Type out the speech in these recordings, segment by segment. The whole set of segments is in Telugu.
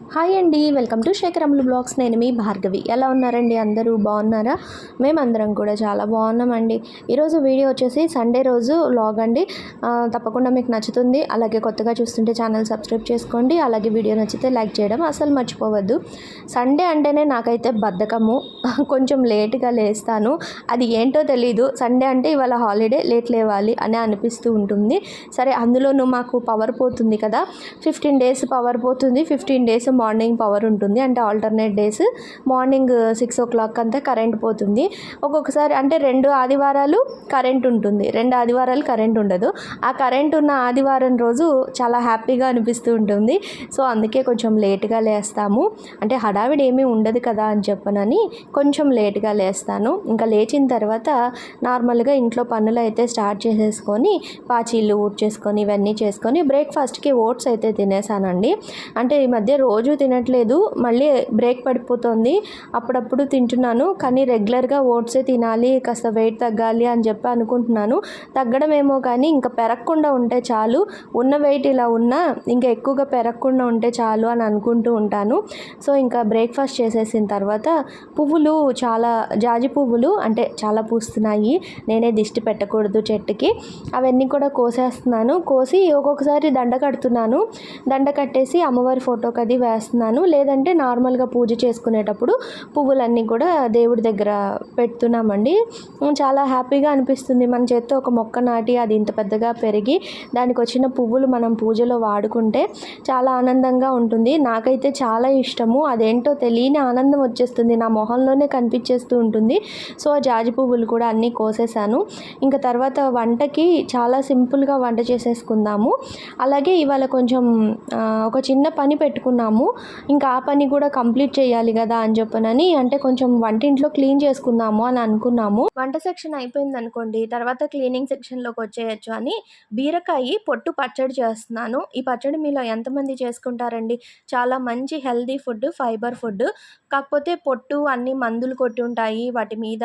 హాయ్ అండి వెల్కమ్ టు శేఖరములు బ్లాగ్స్. నేను మీ భార్గవి. ఎలా ఉన్నారండి? అందరూ బాగున్నారా? మేమందరం కూడా చాలా బాగున్నామండి. ఈరోజు వీడియో వచ్చేసి సండే రోజు వ్లాగ్ అండి. తప్పకుండా మీకు నచ్చుతుంది. అలాగే కొత్తగా చూస్తుంటే ఛానల్ సబ్స్క్రైబ్ చేసుకోండి. అలాగే వీడియో నచ్చితే లైక్ చేయడం అసలు మర్చిపోవద్దు. సండే అంటేనే నాకైతే బద్ధకము. కొంచెం లేట్గా లేస్తాను. అది ఏంటో తెలీదు. సండే అంటే ఇవాళ హాలిడే లేట్ లేవాలి అని అనిపిస్తూ ఉంటుంది. సరే అందులోనూ మాకు పవర్ పోతుంది కదా. ఫిఫ్టీన్ డేస్ పవర్ పోతుంది. ఫిఫ్టీన్ డేస్ మార్నింగ్ పవర్ ఉంటుంది. అంటే alternate days morning six o'clock అంతా కరెంట్ పోతుంది. ఒక్కొక్కసారి అంటే రెండు ఆదివారాలు కరెంట్ ఉంటుంది. రెండు ఆదివారాలు కరెంట్ ఉండదు. ఆ కరెంట్ ఉన్న ఆదివారం రోజు చాలా హ్యాపీగా అనిపిస్తూ ఉంటుంది. సో అందుకే కొంచెం లేట్గా లేస్తాము. అంటే హడావిడి ఏమీ ఉండదు కదా అని చెప్పనని కొంచెం లేట్గా లేస్తాను. ఇంకా లేచిన తర్వాత నార్మల్గా ఇంట్లో పనులు అయితే స్టార్ట్ చేసేసుకొని పాచీలు ఊడ్చేసుకొని ఇవన్నీ చేసుకొని బ్రేక్ఫాస్ట్కి ఓట్స్ అయితే తినేసానండి. అంటే ఈ మధ్య రోజు రోజు తినట్లేదు. మళ్ళీ బ్రేక్ పడిపోతుంది. అప్పుడప్పుడు తింటున్నాను. కానీ రెగ్యులర్గా ఓట్సే తినాలి కాస్త వెయిట్ తగ్గాలి అని చెప్పి అనుకుంటున్నాను. తగ్గడం ఏమో కానీ ఇంకా పెరగకుండా ఉంటే చాలు. ఉన్న వెయిట్ ఇలా ఉన్నా ఇంకా ఎక్కువగా పెరగకుండా ఉంటే చాలు అని అనుకుంటూ ఉంటాను. సో ఇంకా బ్రేక్ఫాస్ట్ చేసేసిన తర్వాత పువ్వులు చాలా జాజి పువ్వులు అంటే చాలా పూస్తున్నాయి. నేనే దిష్టి పెట్టకూడదు చెట్టుకి. అవన్నీ కూడా కోసేస్తున్నాను. కోసి ఒక్కొక్కసారి దండ కడుతున్నాను. దండ కట్టేసి అమ్మవారి ఫోటోకి అది వేస్తున్నాను. లేదంటే నార్మల్గా పూజ చేసుకునేటప్పుడు పువ్వులన్నీ కూడా దేవుడి దగ్గర పెడుతున్నామండి. చాలా హ్యాపీగా అనిపిస్తుంది. మన చేత్తో ఒక మొక్క నాటి అది ఇంత పెద్దగా పెరిగి దానికి వచ్చిన పువ్వులు మనం పూజలో వాడుకుంటే చాలా ఆనందంగా ఉంటుంది. నాకైతే చాలా ఇష్టము. అదేంటో తెలియని ఆనందం వచ్చేస్తుంది. నా మొహంలోనే కనిపించేస్తూ ఉంటుంది. సో ఆ జాజి పువ్వులు కూడా అన్నీ కోసేసాను ఇంకా తర్వాత వంటకి చాలా సింపుల్గా వంట చేసేసుకుందాము. అలాగే ఇవాళ కొంచెం ఒక చిన్న పని పెట్టుకున్నాము. ఇంకా ఆ పని కూడా కంప్లీట్ చేయాలి కదా అని చెప్పనని అంటే కొంచెం వంటింట్లో క్లీన్ చేసుకుందాము అని అనుకున్నాము. వంట సెక్షన్ అయిపోయింది అనుకోండి తర్వాత క్లీనింగ్ సెక్షన్లోకి వచ్చేయచ్చు అని బీరకాయ పొట్టు పచ్చడి చేస్తున్నాను. ఈ పచ్చడి మీలో ఎంతమంది చేసుకుంటారండి? చాలా మంచి హెల్దీ ఫుడ్ ఫైబర్ ఫుడ్. కాకపోతే పొట్టు అన్ని మందులు కొట్టి ఉంటాయి వాటి మీద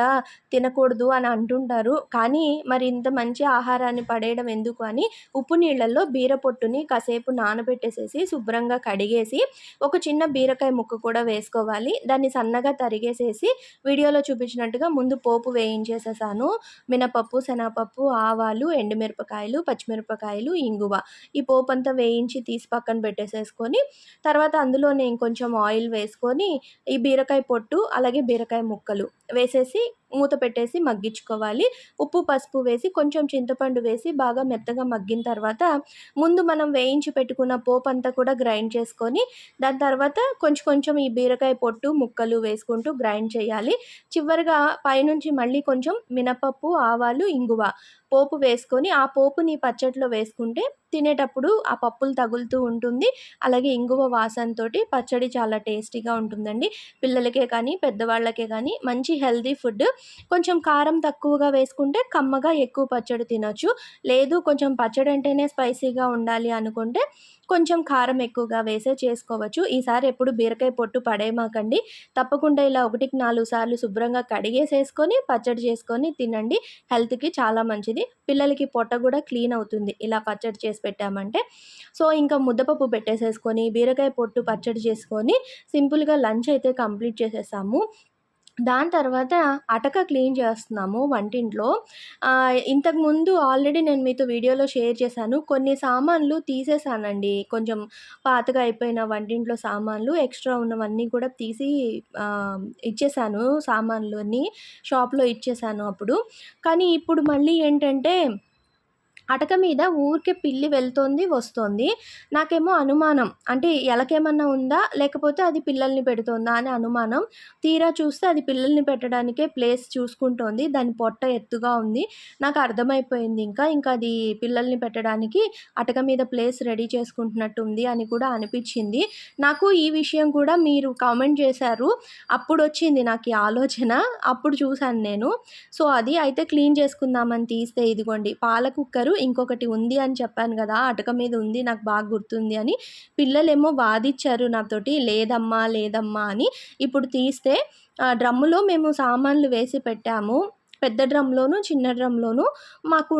తినకూడదు అని అంటుంటారు. కానీ మరి ఇంత మంచి ఆహారాన్ని పడేయడం ఎందుకు అని ఉప్పు నీళ్ళల్లో బీర పొట్టుని కాసేపు నానబెట్టేసేసి శుభ్రంగా కడిగేసి ఒక చిన్న బీరకాయ ముక్క కూడా వేసుకోవాలి. దాన్ని సన్నగా తరిగేసేసి వీడియోలో చూపించినట్టుగా ముందు పోపు వేయించేసేసాను. మినపప్పు శనగపప్పు ఆవాలు ఎండుమిరపకాయలు పచ్చిమిరపకాయలు ఇంగువ. ఈ పోపు అంతా వేయించి తీసి పక్కన పెట్టేసేసుకొని తర్వాత అందులోనే ఇంకొంచెం ఆయిల్ వేసుకొని ఈ ఈ బీరకాయ పొట్టు అలాగే బీరకాయ ముక్కలు వేసేసి మూత పెట్టేసి మగ్గించుకోవాలి. ఉప్పు పసుపు వేసి కొంచెం చింతపండు వేసి బాగా మెత్తగా మగ్గిన తర్వాత ముందు మనం వేయించి పెట్టుకున్న పోపు అంతా కూడా గ్రైండ్ చేసుకొని దాని తర్వాత కొంచెం కొంచెం ఈ బీరకాయ పొట్టు ముక్కలు వేసుకుంటూ గ్రైండ్ చేయాలి. చివరిగా పైనుంచి మళ్ళీ కొంచెం మినపప్పు ఆవాలు ఇంగువ పోపు వేసుకొని ఆ పోపుని పచ్చడిలో వేసుకుంటే తినేటప్పుడు ఆ పప్పులు తగులుతూ ఉంటుంది. అలాగే ఇంగువ వాసనతో పచ్చడి చాలా టేస్టీగా ఉంటుందండి. పిల్లలకే కానీ పెద్దవాళ్ళకే కానీ మంచి హెల్దీ ఫుడ్. కొంచెం కారం తక్కువగా వేసుకుంటే కమ్మగా ఎక్కువ పచ్చడి తినొచ్చు. లేదు కొంచెం పచ్చడి అంటేనే స్పైసీగా ఉండాలి అనుకుంటే కొంచెం కారం ఎక్కువగా వేసే చేసుకోవచ్చు. ఈసారి ఎప్పుడు బీరకాయ పొట్టు పడేమాకండి తప్పకుండా ఇలా ఒకటికి నాలుగు సార్లు శుభ్రంగా కడిగేసేసుకొని పచ్చడి చేసుకొని తినండి. హెల్త్కి చాలా మంచిది. పిల్లలకి పొట్ట కూడా క్లీన్ అవుతుంది. ఇలా పచ్చడి చేసి పెట్టామంటే. సో ఇంకా ముద్దపప్పు పెట్టేసేసుకొని బీరకాయ పొట్టు పచ్చడి చేసుకొని సింపుల్గా లంచ్ అయితే కంప్లీట్ చేసేసాము. దాని తర్వాత అటక క్లీన్ చేస్తున్నాము వంటింట్లో. ఇంతకుముందు ఆల్రెడీ నేను మీతో వీడియోలో షేర్ చేశాను. కొన్ని సామాన్లు తీసేసానండి. కొంచెం పాతగా అయిపోయిన వంటింట్లో సామాన్లు ఎక్స్ట్రా ఉన్నవన్నీ కూడా తీసి ఇచ్చేసాను సామాన్లు అన్నీ షాప్లో ఇచ్చేసాను అప్పుడు. కానీ ఇప్పుడు మళ్ళీ ఏంటంటే అటక మీద ఊరికే పిల్లి వెళ్తోంది వస్తోంది. నాకేమో అనుమానం. అంటే ఎలకేమన్నా ఉందా? లేకపోతే అది పిల్లల్ని పెడుతోందా అని అనుమానం. తీరా చూస్తే అది పిల్లల్ని పెట్టడానికే ప్లేస్ చూసుకుంటోంది. దాని పొట్ట ఎత్తుగా ఉంది. నాకు అర్థమైపోయింది ఇంకా. ఇంకా అది పిల్లల్ని పెట్టడానికి అటక మీద ప్లేస్ రెడీ చేసుకుంటున్నట్టు ఉంది అని కూడా అనిపించింది. నాకు ఈ విషయం కూడా మీరు కామెంట్ చేశారు. అప్పుడు వచ్చింది నాకు ఈ ఆలోచన. అప్పుడు చూశాను నేను. సో అది అయితే క్లీన్ చేసుకుందామని తీస్తే ఇదిగోండి. పాల కుక్కరు ఇంకొకటి ఉంది అని చెప్పాను కదా అటక మీద ఉంది నాకు బాగా గుర్తుంది అని. పిల్లలేమో వాదిచ్చారు నాతోటి లేదమ్మా లేదమ్మా అని. ఇప్పుడు తీస్తే డ్రమ్ములో మేము సామాన్లు వేసి పెట్టాము. పెద్ద డ్రమ్లోను చిన్న డ్రమ్లోను మాకు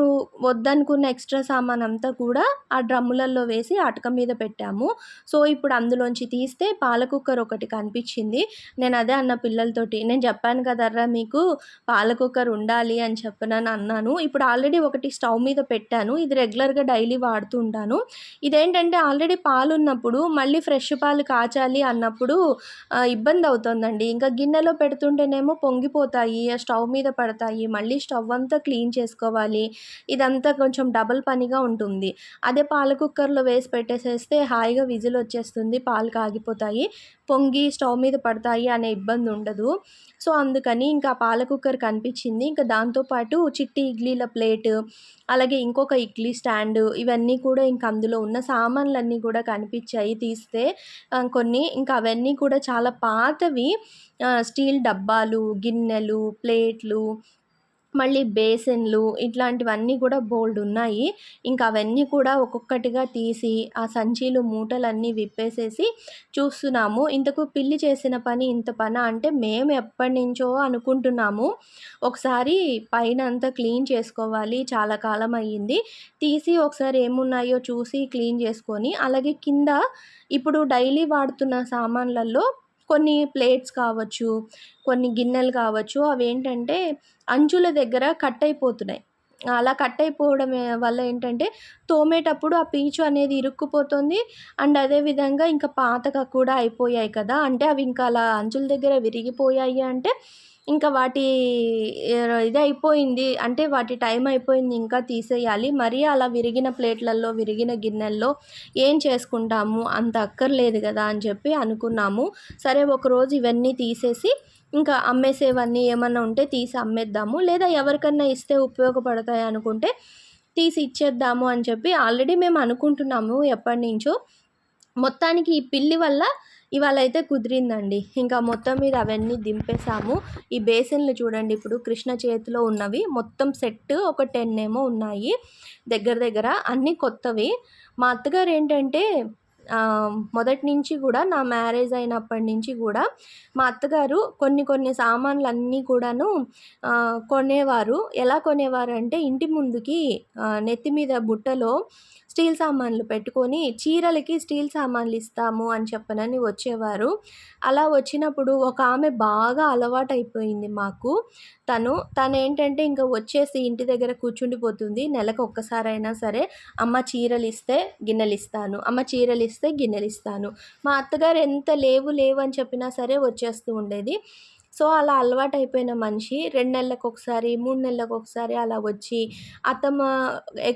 వద్దనుకున్న ఎక్స్ట్రా సామాన్ అంతా కూడా ఆ డ్రమ్ములలో వేసి అటక మీద పెట్టాము. సో ఇప్పుడు అందులోంచి తీస్తే పాల కుక్కర్ ఒకటి కనిపించింది. నేను అదే అన్న పిల్లలతోటి నేను చెప్పాను కదర్రా మీకు పాల కుక్కర్ ఉండాలి అని చెప్పనని అన్నాను. ఇప్పుడు ఆల్రెడీ ఒకటి స్టవ్ మీద పెట్టాను. ఇది రెగ్యులర్గా డైలీ వాడుతూ ఉంటాను. ఇదేంటంటే ఆల్రెడీ పాలు ఉన్నప్పుడు మళ్ళీ ఫ్రెష్ పాలు కాచాలి అన్నప్పుడు ఇబ్బంది అవుతుందండి. ఇంకా గిన్నెలో పెడుతుంటేనేమో పొంగిపోతాయి ఆ స్టవ్ మీద పడతాయి. మళ్ళీ స్టవ్ అంతా క్లీన్ చేసుకోవాలి. ఇదంతా కొంచెం డబల్ పనిగా ఉంటుంది. అదే పాల కుక్కర్లో వేసి పెట్టేసేస్తే హాయిగా విజిల్ వచ్చేస్తుంది పాలు కాగిపోతాయి పొంగి స్టవ్ మీద పడతాయి అనే ఇబ్బంది ఉండదు. సో అందుకని ఇంకా పాల కుక్కర్ కనిపించింది. ఇంకా దాంతోపాటు చిట్టి ఇడ్లీల ప్లేట్ అలాగే ఇంకొక ఇడ్లీ స్టాండ్ ఇవన్నీ కూడా ఇంకా అందులో ఉన్న సామాన్లన్నీ కూడా కనిపించాయి తీస్తే కొన్ని. ఇంకా అవన్నీ కూడా చాలా పాతవి. స్టీల్ డబ్బాలు గిన్నెలు ప్లేట్లు మళ్ళీ బేసిన్లు ఇట్లాంటివన్నీ కూడా బోల్డ్ ఉన్నాయి. ఇంకా అవన్నీ కూడా ఒక్కొక్కటిగా తీసి ఆ సంచీలు మూటలన్నీ విప్పేసేసి చూస్తున్నాము. ఇంతకు పిల్లి చేసిన పని ఇంత పని అంటే మేము ఎప్పటి నుంచో అనుకుంటున్నాము. ఒకసారి పైన అంతా క్లీన్ చేసుకోవాలి. చాలా కాలం అయ్యింది. తీసి ఒకసారి ఏమున్నాయో చూసి క్లీన్ చేసుకొని అలాగే కింద ఇప్పుడు డైలీ వాడుతున్న సామాన్లలో కొన్ని ప్లేట్స్ కావచ్చు కొన్ని గిన్నెలు కావచ్చు అవి ఏంటంటే అంచుల దగ్గర కట్ అయిపోతున్నాయి. అలా కట్ అయిపోవడం వల్ల ఏంటంటే తోమేటప్పుడు ఆ పీచు అనేది ఇరుక్కుపోతుంది. అండ్ అదేవిధంగా ఇంకా పాతగా కూడా అయిపోయాయి కదా. అంటే అవి ఇంకా అలా అంచుల దగ్గర విరిగిపోయాయి అంటే ఇంకా వాటి ఇది అయిపోయింది. అంటే వాటి టైం అయిపోయింది ఇంకా తీసేయాలి. మరీ అలా విరిగిన ప్లేట్లలో విరిగిన గిన్నెల్లో ఏం చేసుకుంటాము? అంత అక్కర్లేదు కదా అని చెప్పి అనుకున్నాము. సరే ఒకరోజు ఇవన్నీ తీసేసి ఇంకా అమ్మేసేవన్నీ ఏమన్నా ఉంటే తీసి అమ్మేద్దాము. లేదా ఎవరికన్నా ఇస్తే ఉపయోగపడతాయి అనుకుంటే తీసి ఇచ్చేద్దాము అని చెప్పి ఆల్రెడీ మేము అనుకుంటున్నాము ఎప్పటి నుంచో. మొత్తానికి ఈ పిల్లి వల్ల ఇవాళ అయితే కుదిరిందండి. ఇంకా మొత్తం మీద అవన్నీ దింపేసాము ఈ బేసిన్లు చూడండి ఇప్పుడు కృష్ణ చేతిలో ఉన్నవి. మొత్తం సెట్ ఒక టెన్ ఏమో ఉన్నాయి. దగ్గర దగ్గర అన్నీ కొత్తవి. మా అత్తగారు ఏంటంటే మొదటి నుంచి కూడా నా మ్యారేజ్ అయినప్పటి నుంచి కూడా మా అత్తగారు కొన్ని కొన్ని సామాన్లు అన్నీ కూడాను కొనేవారు. ఎలా కొనేవారు అంటే ఇంటి ముందుకి నెత్తి మీద బుట్టలో స్టీల్ సామాన్లు పెట్టుకొని చీరలకి స్టీల్ సామాన్లు ఇస్తాము అని చెప్పనని వచ్చేవారు. అలా వచ్చినప్పుడు ఒక ఆమె బాగా అలవాటైపోయింది మాకు. తను తను ఏంటంటే ఇంకా వచ్చేసి ఇంటి దగ్గర కూర్చుండిపోతుంది. నెలకు ఒక్కసారైనా సరే అమ్మ చీరలు ఇస్తే గిన్నెలు ఇస్తాను అమ్మ చీరలు ఇస్తే గిన్నెలు ఇస్తాను మా అత్తగారు ఎంత లేవు లేవు అని చెప్పినా సరే వచ్చేస్తూ ఉండేది. సో అలా అలవాటు అయిపోయిన మనిషి రెండు నెలలకు ఒకసారి మూడు నెలలకు ఒకసారి అలా వచ్చి అత్తమ్మ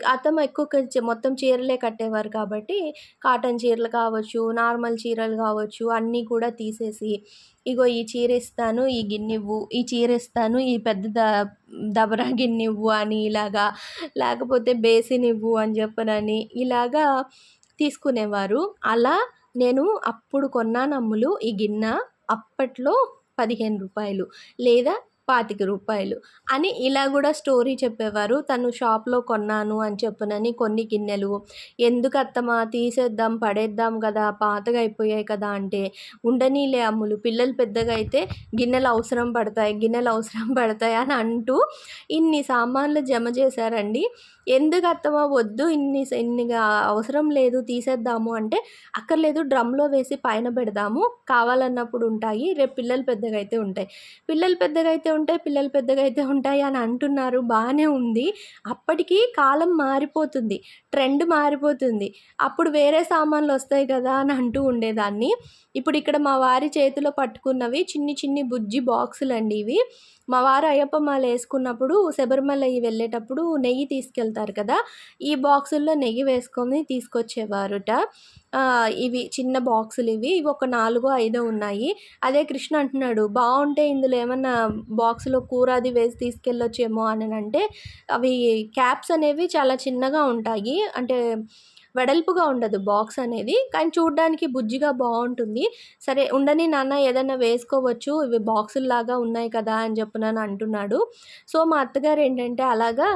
అత్తమ్మ ఎక్కువ మొత్తం చీరలే కట్టేవారు కాబట్టి కాటన్ చీరలు కావచ్చు నార్మల్ చీరలు కావచ్చు అన్నీ కూడా తీసేసి ఇగో ఈ చీర ఇస్తాను ఈ గిన్నెవ్వు ఈ చీర ఇస్తాను ఈ పెద్ద ద దబరా గిన్నెవ్వు అని ఇలాగా లేకపోతే బేసిన్ ఇవ్వు అని చెప్పనని ఇలాగా తీసుకునేవారు. అలా నేను అప్పుడు కొన్నానమ్ములు ఈ గిన్నె అప్పట్లో పదిహేను రూపాయలు లేదా పాతిక రూపాయలు అని ఇలా కూడా స్టోరీ చెప్పేవారు. తను షాప్లో కొన్నాను అని చెప్పనని కొన్ని గిన్నెలు. ఎందుకు అత్తమా తీసేద్దాం పడేద్దాం కదా పాతగా అయిపోయాయి కదా అంటే ఉండనీలే అమ్ములు పిల్లలు పెద్దగా అయితే గిన్నెలు అవసరం పడతాయి గిన్నెలు అవసరం పడతాయి అని అంటూ ఇన్ని సామాన్లు జమ చేశారండి. ఎందుకు అత్తమా వద్దు ఇన్ని ఇన్నిగా అవసరం లేదు తీసేద్దాము అంటే అక్కర్లేదు డ్రమ్లో వేసి పైన పెడదాము. కావాలన్నప్పుడు ఉంటాయి రేపు పిల్లలు పెద్దగా అయితే ఉంటాయి. పిల్లలు పెద్దగా అయితే ఉంటాయి పిల్లలు పెద్దగా అయితే ఉంటాయి అని అంటున్నారు బాగానే ఉంది. అప్పటికీ కాలం మారిపోతుంది ట్రెండ్ మారిపోతుంది. అప్పుడు వేరే సామాన్లు వస్తాయి కదా అని అంటూ ఉండేదాన్ని. ఇప్పుడు ఇక్కడ మా వారి చేతిలో పట్టుకున్నవి చిన్ని చిన్ని బుజ్జి బాక్సులు అండి ఇవి. మా వారు అయ్యప్ప మాల వేసుకున్నప్పుడు శబరిమల వెళ్ళేటప్పుడు నెయ్యి తీసుకెళ్తారు కదా ఈ బాక్సుల్లో నెయ్యి వేసుకొని తీసుకొచ్చేవారుట. ఇవి చిన్న బాక్సులు ఇవి ఇవి ఒక నాలుగో ఐదో ఉన్నాయి. అదే కృష్ణ అంటున్నాడు బాగుంటే ఇందులో ఏమన్నా బాక్సులో కూర అది వేసి తీసుకెళ్ళొచ్చేమో అని అంటే అవి క్యాప్స్ అనేవి చాలా చిన్నగా ఉంటాయి. అంటే వెడల్పుగా ఉండదు బాక్స్ అనేది. కానీ చూడడానికి బుజ్జిగా బాగుంటుంది. సరే ఉండని నాన్న ఏదైనా వేసుకోవచ్చు. ఇవి బాక్సుల్లాగా ఉన్నాయి కదా అని చెప్పనని అంటున్నాడు. సో మా అత్తగారు ఏంటంటే అలాగా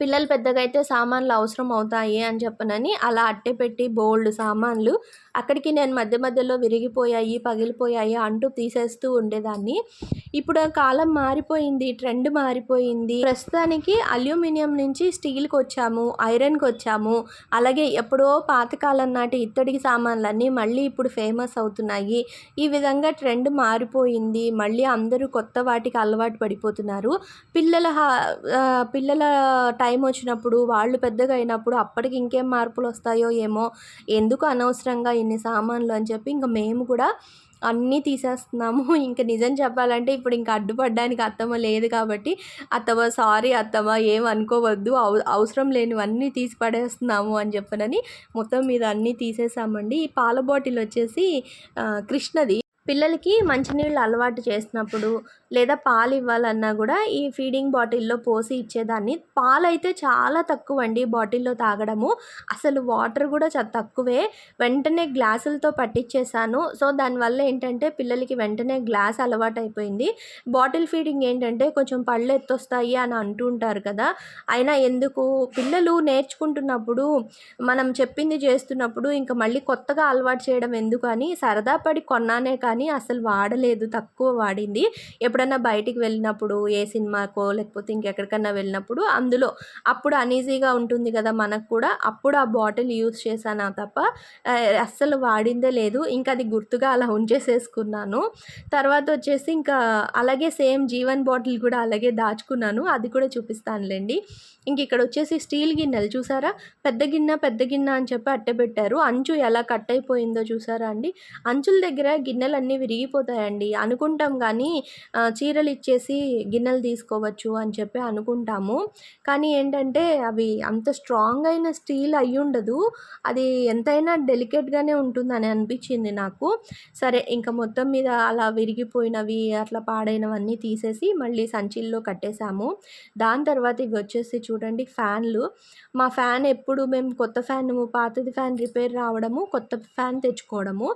పిల్లలు పెద్దగా అయితే సామాన్లు అవసరం అవుతాయి అని చెప్పనని అలా అట్టే పెట్టి బోల్డ్ సామాన్లు అక్కడికి నేను మధ్య మధ్యలో విరిగిపోయాయి పగిలిపోయాయి అంటూ తీసేస్తూ ఉండేదాన్ని. ఇప్పుడు కాలం మారిపోయింది ట్రెండ్ మారిపోయింది. ప్రస్తుతానికి అల్యూమినియం నుంచి స్టీల్కి వచ్చాము ఐరన్కి వచ్చాము. అలాగే ఎప్పుడో పాతకాలం నాటి ఇత్తడికి సామాన్లన్నీ మళ్ళీ ఇప్పుడు ఫేమస్ అవుతున్నాయి. ఈ విధంగా ట్రెండ్ మారిపోయింది. మళ్ళీ అందరూ కొత్త వాటికి అలవాటు పడిపోతున్నారు. పిల్లల పిల్లల టైం వచ్చినప్పుడు వాళ్ళు పెద్దగా అయినప్పుడు అప్పటికి ఇంకేం మార్పులు వస్తాయో ఏమో ఎందుకు అనవసరంగా ఇన్ని సామాన్లు అని చెప్పి ఇంకా మేము కూడా అన్నీ తీసేస్తున్నాము. ఇంకా నిజం చెప్పాలంటే ఇప్పుడు ఇంకా అడ్డుపడడానికి అత్తమ్మ లేదు కాబట్టి అత్తమ్మ సారీ అత్తమ్మ ఏం అనుకోవద్దు. అవ అవసరం లేనివన్నీ తీసి పడేస్తున్నాము అని చెప్పనని మొత్తం మీద అన్నీ తీసేసామండి. ఈ పాల బాటిల్ వచ్చేసి కృష్ణది. పిల్లలకి మంచినీళ్ళు అలవాటు చేసినప్పుడు లేదా పాలు ఇవ్వాలన్నా కూడా ఈ ఫీడింగ్ బాటిల్లో పోసి ఇచ్చేదాన్ని. పాలు అయితే చాలా తక్కువ అండి బాటిల్లో తాగడము. అసలు వాటర్ కూడా చాలా తక్కువే. వెంటనే గ్లాసులతో పట్టించేసాను సో దానివల్ల ఏంటంటే పిల్లలకి వెంటనే గ్లాస్ అలవాటు అయిపోయింది బాటిల్ ఫీడింగ్ ఏంటంటే కొంచెం పళ్ళు ఎత్తొస్తాయి అని అంటూ ఉంటారు కదా. అయినా ఎందుకు? పిల్లలు నేర్చుకుంటున్నప్పుడు మనం చెప్పింది చేస్తున్నప్పుడు ఇంకా మళ్ళీ కొత్తగా అలవాటు చేయడం ఎందుకు అని సరదా పడి కొన్నానే కానీ అసలు వాడలేదు. తక్కువ వాడింది. ఎప్పుడన్నా బయటికి వెళ్ళినప్పుడు ఏ సినిమాకో లేకపోతే ఇంకెక్కడికన్నా వెళ్ళినప్పుడు అందులో అప్పుడు అనీజీగా ఉంటుంది కదా మనకు కూడా. అప్పుడు ఆ బాటిల్ యూస్ చేశాను తప్ప అస్సలు వాడిందే లేదు. ఇంకా అది గుర్తుగా అలా ఉంచేసేసుకున్నాను. తర్వాత వచ్చేసి ఇంకా అలాగే సేమ్ జీవన్ బాటిల్ కూడా అలాగే దాచుకున్నాను. అది కూడా చూపిస్తానులేండి. ఇంక ఇక్కడ వచ్చేసి స్టీల్ గిన్నెలు చూసారా? పెద్ద గిన్నె పెద్ద గిన్నె అని చెప్పి అట్టే పెట్టారు అంచు ఎలా కట్ అయిపోయిందో చూసారా అండి? అంచుల దగ్గర గిన్నెలన్నీ విరిగిపోతాయండి. అనుకుంటాం కానీ చీరలు ఇచ్చేసి గిన్నెలు తీసుకోవచ్చు అని చెప్పి అనుకుంటాము. కానీ ఏంటంటే అవి అంత స్ట్రాంగ్ అయిన స్టీల్ అయి ఉండదు అది ఎంతైనా డెలికేట్గానే ఉంటుందని అనిపించింది నాకు. సరే ఇంకా మొత్తం మీద అలా విరిగిపోయినవి అట్లా పాడైనవన్నీ తీసేసి మళ్ళీ సంచిల్లో కట్టేశాము. దాని తర్వాత ఇవి వచ్చేసి చూడండి ఫ్యాన్లు. మా ఫ్యాన్ ఎప్పుడు మేము కొత్త ఫ్యాన్ పాతది ఫ్యాన్ రిపేర్ రావడము కొత్త ఫ్యాన్ తెచ్చుకోవడము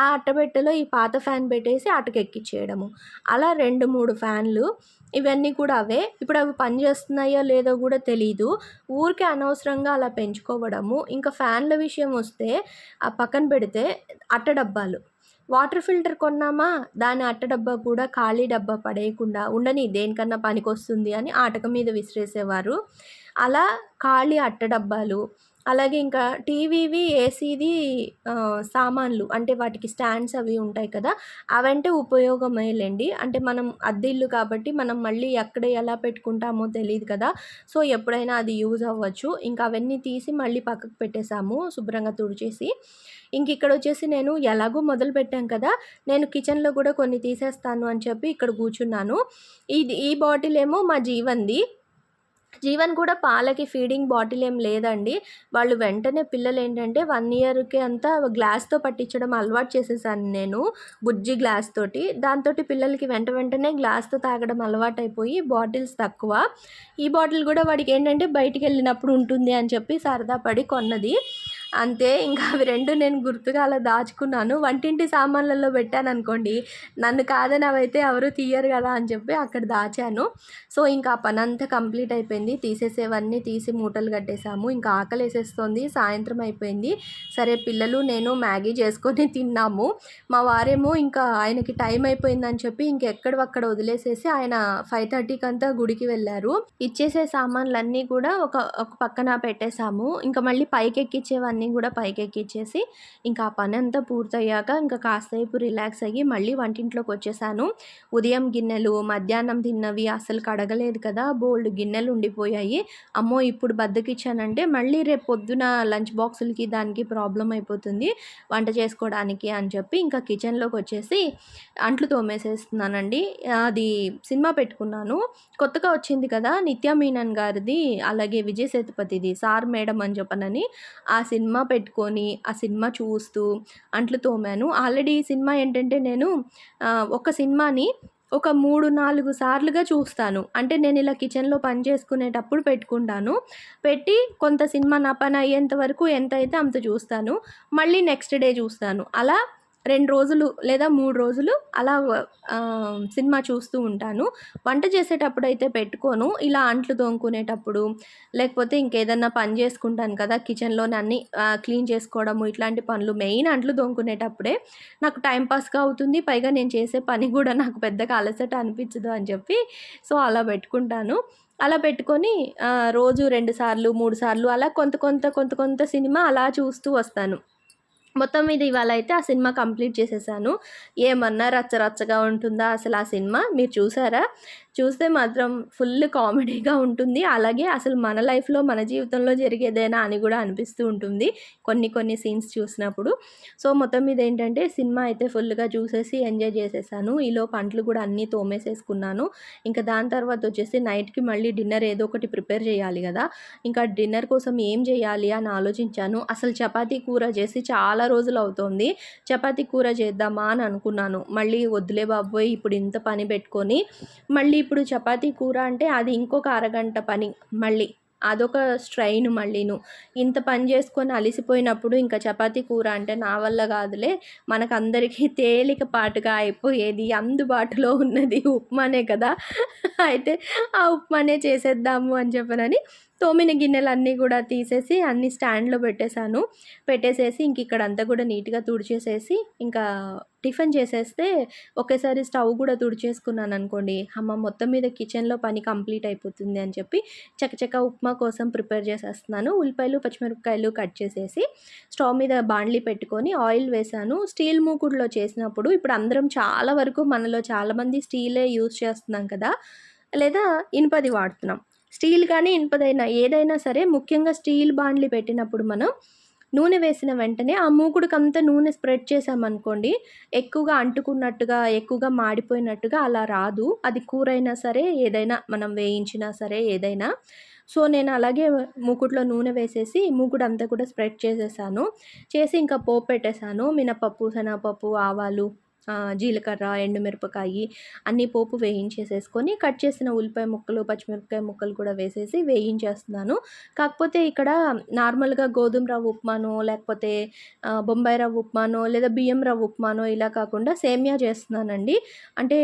ఆ అట్టబెట్టెలో ఈ పాత ఫ్యాన్ పెట్టేసి అటకెక్కిచ్చేయడము. అలా రెండు మూడు ఫ్యాన్లు ఇవన్నీ కూడా అవే. ఇప్పుడు అవి పనిచేస్తున్నాయో లేదో కూడా తెలీదు. ఊరికే అనవసరంగా అలా పెంచుకోవడము. ఇంకా ఫ్యాన్ల విషయం వస్తే ఆ పక్కన పెడితే అట్ట డబ్బాలు. వాటర్ ఫిల్టర్ కొన్నామా? దాని అట్ట డబ్బా కూడా ఖాళీ డబ్బా పడేయకుండా ఉండని దేనికన్నా పనికొస్తుంది అని ఆటక మీద విసిరేసేవారు. అలా ఖాళీ అట్ట డబ్బాలు అలాగే ఇంకా టీవీవి ఏసీది సామాన్లు అంటే వాటికి స్టాండ్స్ అవి ఉంటాయి కదా అవంటే ఉపయోగమేలేండి. అంటే మనం అద్దిల్లు కాబట్టి మనం మళ్ళీ ఎక్కడ ఎలా పెట్టుకుంటామో తెలియదు కదా. సో ఎప్పుడైనా అది యూజ్ అవ్వచ్చు. ఇంకా అవన్నీ తీసి మళ్ళీ పక్కకు పెట్టేశాము శుభ్రంగా తుడిచేసి. ఇంక ఇక్కడ వచ్చేసి నేను ఎలాగో మొదలు పెట్టాను కదా నేను కిచెన్లో కూడా కొన్ని తీసేస్తాను అని చెప్పి ఇక్కడ కూర్చున్నాను. ఇది ఈ బాటిల్ ఏమో మా జీవంది జీవన్ కూడా పాలకి ఫీడింగ్ బాటిల్ ఏం లేదండి. వాళ్ళు వెంటనే పిల్లలు ఏంటంటే వన్ ఇయర్కి అంతా గ్లాస్తో పట్టించడం అలవాటు చేసేసాను నేను బుజ్జి గ్లాస్ తోటి. దాంతో పిల్లలకి వెంట వెంటనే గ్లాస్తో తాగడం అలవాటు అయిపోయి బాటిల్స్ తక్కువ. ఈ బాటిల్ కూడా వాడికి ఏంటంటే బయటికి వెళ్ళినప్పుడు ఉంటుంది అని చెప్పి సరదా పడి కొన్నది. అంతే ఇంకా అవి రెండు నేను గుర్తుగా అలా దాచుకున్నాను. వంటింటి సామాన్లలో పెట్టాను అనుకోండి నన్ను కాదని అవైతే ఎవరు తీయరు కదా అని చెప్పి అక్కడ దాచాను. సో ఇంకా ఆ పని అంతా కంప్లీట్ అయిపోయింది. తీసేసేవన్నీ తీసి మూటలు కట్టేసాము ఇంకా ఆకలి వేసేస్తుంది సాయంత్రం అయిపోయింది. సరే పిల్లలు నేను మ్యాగీ చేసుకొని తిన్నాము. మా వారేమో ఇంకా ఆయనకి టైం అయిపోయిందని చెప్పి ఇంకెక్కడక్కడ వదిలేసేసి ఆయన ఫైవ్ థర్టీకి అంతా గుడికి వెళ్ళారు. ఇచ్చేసే సామాన్లన్నీ కూడా ఒక ఒక పక్కన పెట్టేశాము. ఇంకా మళ్ళీ పైకి ఎక్కించేవన్నీ కూడా పైకి ఎక్కించేసి ఇంకా ఆ పని అంతా పూర్తయ్యాక ఇంకా కాసేపు రిలాక్స్ అయ్యి మళ్ళీ వంటింట్లోకి వచ్చేసాను. ఉదయం గిన్నెలు మధ్యాహ్నం తిన్నవి అసలు కడగలేదు కదా బోల్డ్ గిన్నెలు ఉండిపోయాయి. అమ్మో ఇప్పుడు బద్దకిచ్చానంటే మళ్ళీ రేపు పొద్దున లంచ్ బాక్సులకి దానికి ప్రాబ్లం అయిపోతుంది. వంట చేసుకోవడానికి అని చెప్పి ఇంకా కిచెన్లోకి వచ్చేసి అంట్లు తోమేసేస్తున్నానండి. అది సినిమా పెట్టుకున్నాను. కొత్తగా వచ్చింది కదా నిత్యా మీనన్ గారిది అలాగే విజయ్ సేతుపతిది సార్ మేడం అని చెప్పనని ఆ సినిమా పెట్టుకొని ఆ సినిమా చూస్తూ అంట్లు తోమాను. ఆల్రెడీ ఈ సినిమా ఏంటంటే నేను ఒక సినిమాని ఒక మూడు నాలుగు సార్లుగా చూస్తాను. అంటే నేను ఇలా కిచెన్లో పని చేసుకునేటప్పుడు పెట్టుకుంటాను. పెట్టి కొంత సినిమా నా పని అయ్యేంత వరకు ఎంత అయితే అంత చూస్తాను. మళ్ళీ నెక్స్ట్ డే చూస్తాను. అలా రెండు రోజులు లేదా మూడు రోజులు అలా సినిమా చూస్తూ ఉంటాను. వంట చేసేటప్పుడు అయితే పెట్టుకోను. ఇలా అంట్లు తోముకునేటప్పుడు లేకపోతే ఇంకేదన్నా పని చేసుకుంటాను కదా కిచెన్లోని అన్నీ క్లీన్ చేసుకోవడము ఇట్లాంటి పనులు మెయిన్ అంట్లు తోముకునేటప్పుడే నాకు టైంపాస్గా అవుతుంది. పైగా నేను చేసే పని కూడా నాకు పెద్దగా అలసట అనిపించదు అని చెప్పి సో అలా పెట్టుకుంటాను. అలా పెట్టుకొని రోజు రెండు సార్లు మూడు సార్లు అలా కొంత కొంత కొంత కొంత సినిమా అలా చూస్తూ వస్తాను. మొత్తం మీద ఇవాళ అయితే ఆ సినిమా కంప్లీట్ చేసేసాను. ఏమన్నా రచ్చ రచ్చగా ఉంటుందా అసలు ఆ సినిమా? మీరు చూసారా? చూస్తే మాత్రం ఫుల్ కామెడీగా ఉంటుంది. అలాగే అసలు మన లైఫ్లో మన జీవితంలో జరిగేదేనా అని కూడా అనిపిస్తూ ఉంటుంది కొన్ని కొన్ని సీన్స్ చూసినప్పుడు. సో మొత్తం మీద ఏంటంటే సినిమా అయితే ఫుల్గా చూసేసి ఎంజాయ్ చేసేసాను. ఈలో పంటలు కూడా అన్నీ తోమేసేసుకున్నాను. ఇంకా దాని తర్వాత వచ్చేసి నైట్కి మళ్ళీ డిన్నర్ ఏదో ఒకటి ప్రిపేర్ చేయాలి కదా. ఇంకా డిన్నర్ కోసం ఏం చేయాలి అని ఆలోచించాను. అసలు చపాతీ కూర చేసి చాలా రోజులు అవుతోంది. చపాతీ కూర చేద్దామా అని అనుకున్నాను. మళ్ళీ వద్దులే బాబోయ్ ఇప్పుడు ఇంత పని పెట్టుకొని మళ్ళీ ఇప్పుడు చపాతీ కూర అంటే అది ఇంకొక అరగంట పని మళ్ళీ. అదొక స్ట్రైన్ మళ్ళీను. ఇంత పని చేసుకొని అలిసిపోయినప్పుడు ఇంకా చపాతీ కూర అంటే నా వల్ల కాదులే. మనకందరికీ తేలికపాటుగా అయిపోయేది అందుబాటులో ఉన్నది ఉప్మానే కదా. అయితే ఆ ఉప్మానే చేసేద్దాము అని చెప్పనని తోమిన గిన్నెలన్నీ కూడా తీసేసి అన్ని స్టాండ్లో పెట్టేశాను. పెట్టేసేసి ఇంక ఇక్కడ అంతా కూడా నీట్గా తుడిచేసేసి ఇంకా టిఫిన్ చేసేస్తే ఒకేసారి స్టవ్ కూడా తుడిచేసుకున్నాను అనుకోండి. అమ్మ మొత్తం మీద కిచెన్లో పని కంప్లీట్ అయిపోతుంది అని చెప్పి చకచక ఉప్మా కోసం ప్రిపేర్ చేసేస్తున్నాను. ఉల్లిపాయలు పచ్చిమిరపకాయలు కట్ చేసేసి స్టవ్ మీద బాండ్లీ పెట్టుకొని ఆయిల్ వేసాను స్టీల్ మూకుడులో చేసినప్పుడు ఇప్పుడు అందరం చాలా వరకు మనలో చాలామంది స్టీలే యూస్ చేస్తున్నాం కదా లేదా ఇనుపది వాడుతున్నాం. స్టీల్ కానీ ఇనుపదైనా ఏదైనా సరే ముఖ్యంగా స్టీల్ బాండ్లు పెట్టినప్పుడు మనం నూనె వేసిన వెంటనే ఆ మూకుడికంతా నూనె స్ప్రెడ్ చేసామనుకోండి ఎక్కువగా అంటుకున్నట్టుగా ఎక్కువగా మాడిపోయినట్టుగా అలా రాదు. అది కూర అయినా సరే ఏదైనా మనం వేయించినా సరే ఏదైనా. సో నేను అలాగే మూకుట్లో నూనె వేసేసి మూకుడు అంతా కూడా స్ప్రెడ్ చేసేసాను. చేసి ఇంకా పోపు పెట్టేశాను మినపప్పు శనగపప్పు ఆవాలు జీలకర్ర ఎండుమిరపకాయి అన్ని పోపు వేయించేసేసుకొని కట్ చేసిన ఉల్లిపాయ ముక్కలు పచ్చిమిరపకాయ ముక్కలు కూడా వేసేసి వేయించేస్తున్నాను. కాకపోతే ఇక్కడ నార్మల్గా గోధుమ రవ్వ ఉప్మానో లేకపోతే బొంబాయి రవ్వ ఉప్మానో లేదా బియ్యం రవ్వ ఉప్మానో ఇలా కాకుండా సేమియా చేస్తున్నానండి. అంటే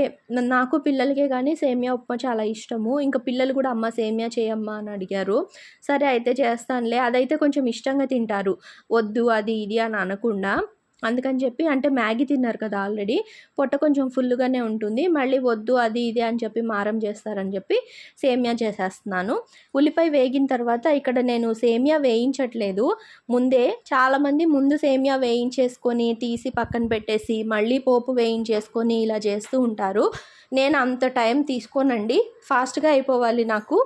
నాకు పిల్లలకే కానీ సేమియా ఉప్మా చాలా ఇష్టము. ఇంకా పిల్లలు కూడా అమ్మ సేమియా చేయమ్మా అని అడిగారు. సరే అయితే చేస్తానులే. అదైతే కొంచెం ఇష్టంగా తింటారు. వద్దు అది ఇది అని అనకుండా అందుకని చెప్పి అంటే మ్యాగీ తిన్నారు కదా ఆల్రెడీ పొట్ట కొంచెం ఫుల్గానే ఉంటుంది మళ్ళీ వద్దు అది ఇది అని చెప్పి మారం చేస్తారని చెప్పి సేమియా చేసేస్తున్నాను. ఉల్లిపాయ వేగిన తర్వాత ఇక్కడ నేను సేమియా వేయించట్లేదు. ముందే చాలామంది ముందు సేమియా వేయించేసుకొని తీసి పక్కన పెట్టేసి మళ్ళీ పోపు వేయించేసుకొని ఇలా చేస్తూ ఉంటారు. నేను అంత టైం తీసుకోనండి. ఫాస్ట్గా అయిపోవాలి నాకు.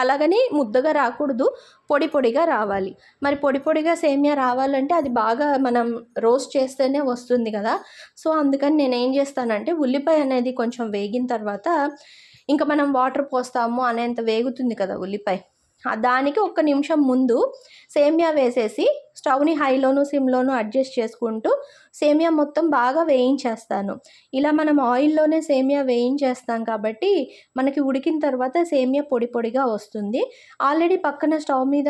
అలాగని ముద్దగా రాకూడదు పొడి పొడిగా రావాలి. మరి పొడి పొడిగా సేమియా రావాలంటే అది బాగా మనం రోస్ట్ చేస్తేనే వస్తుంది కదా. సో అందుకని నేను ఏం చేస్తానంటే ఉల్లిపాయ అనేది కొంచెం వేగిన తర్వాత ఇంకా మనం వాటర్ పోస్తాము అనేంత వేగుతుంది కదా ఉల్లిపాయ. దానికి ఒక్క నిమిషం ముందు సేమియా వేసేసి స్టవ్ని హైలోను సిమ్లోను అడ్జస్ట్ చేసుకుంటూ సేమియా మొత్తం బాగా వేయించేస్తాను. ఇలా మనం ఆయిల్లోనే సేమియా వేయించేస్తాం కాబట్టి మనకి ఉడికిన తర్వాత సేమియా పొడి పొడిగా వస్తుంది. ఆల్రెడీ పక్కన స్టవ్ మీద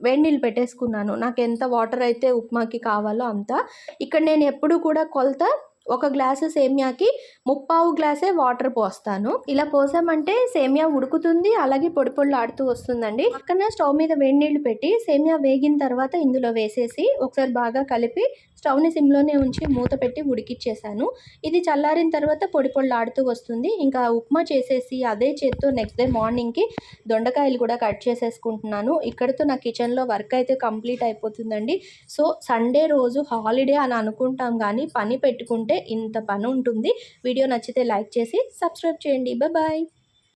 వేడి నీళ్ళు పెట్టేసుకున్నాను. నాకు ఎంత వాటర్ అయితే ఉప్మాకి కావాలో అంత. ఇక్కడ నేను ఎప్పుడు కూడా కొలత ఒక గ్లాసు సేమియాకి ముప్పావు గ్లాసే వాటర్ పోస్తాను. ఇలా పోసామంటే సేమియా ఉడుకుతుంది అలాగే పొడి పొడిలు ఆడుతూ వస్తుందండి. పక్కన స్టవ్ మీద వేడి నీళ్ళు పెట్టి సేమియా వేగిన తర్వాత ఇందులో వేసేసి ఒకసారి బాగా కలిపి స్టవ్ని సిమ్లోనే ఉంచి మూత పెట్టి ఉడికిచ్చేసాను. ఇది చల్లారిన తర్వాత పొడి పొళ్ళాడుతూ వస్తుంది. ఇంకా ఉప్మా చేసేసి అదే చేత్తో నెక్స్ట్ డే మార్నింగ్కి దొండకాయలు కూడా కట్ చేసేసుకుంటున్నాను. ఇక్కడితో నా కిచెన్లో వర్క్ అయితే కంప్లీట్ అయిపోతుందండి. సో సండే రోజు హాలిడే అని అనుకుంటాం కానీ పని పెట్టుకుంటే ఇంత పని ఉంటుంది. వీడియో నచ్చితే లైక్ చేసి సబ్స్క్రైబ్ చేయండి. బాయ్